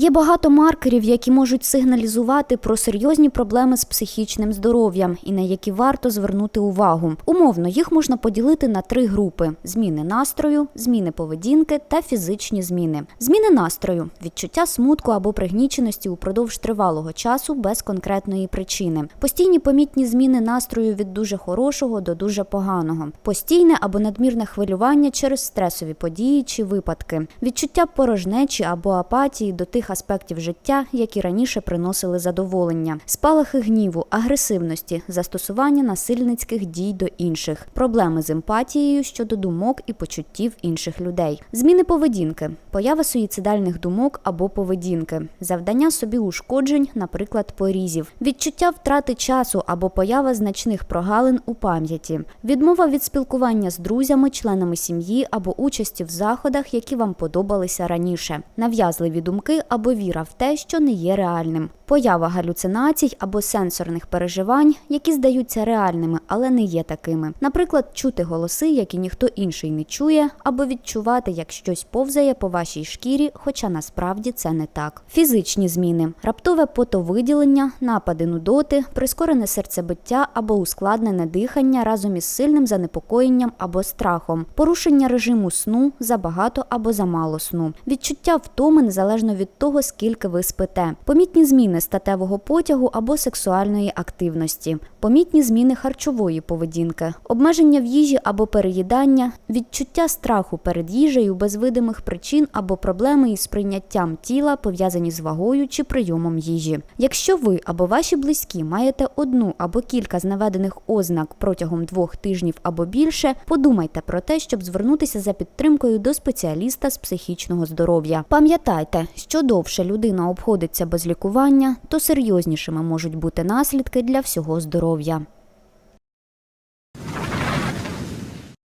Є багато маркерів, які можуть сигналізувати про серйозні проблеми з психічним здоров'ям і на які варто звернути увагу. Умовно їх можна поділити на три групи: зміни настрою, зміни поведінки та фізичні зміни. Зміни настрою відчуття смутку або пригніченості упродовж тривалого часу без конкретної причини. Постійні помітні зміни настрою від дуже хорошого до дуже поганого, постійне або надмірне хвилювання через стресові події чи випадки, відчуття порожнечі або апатії до тих аспектів життя, які раніше приносили задоволення, спалахи гніву, агресивності, застосування насильницьких дій до інших, проблеми з емпатією щодо думок і почуттів інших людей, зміни поведінки, поява суїцидальних думок або поведінки, завдання собі ушкоджень, наприклад, порізів, відчуття втрати часу або поява значних прогалин у пам'яті, відмова від спілкування з друзями, членами сім'ї або участі в заходах, які вам подобалися раніше, нав'язливі думки або віра в те, що не є реальним, поява галюцинацій або сенсорних переживань, які здаються реальними, але не є такими. Наприклад, чути голоси, які ніхто інший не чує, або відчувати, як щось повзає по вашій шкірі, хоча насправді це не так. Фізичні зміни, раптове потовиділення, напади нудоти, прискорене серцебиття або ускладнене дихання разом із сильним занепокоєнням або страхом, порушення режиму сну забагато або замало сну, відчуття втоми незалежно того, скільки ви спите, помітні зміни статевого потягу або сексуальної активності, помітні зміни харчової поведінки, обмеження в їжі або переїдання, відчуття страху перед їжею без видимих причин або проблеми із прийняттям тіла, пов'язані з вагою чи прийомом їжі. Якщо ви або ваші близькі маєте одну або кілька з наведених ознак протягом двох тижнів або більше, подумайте про те, щоб звернутися за підтримкою до спеціаліста з психічного здоров'я. Пам'ятайте, що довше людина обходиться без лікування, то серйознішими можуть бути наслідки для всього здоров'я.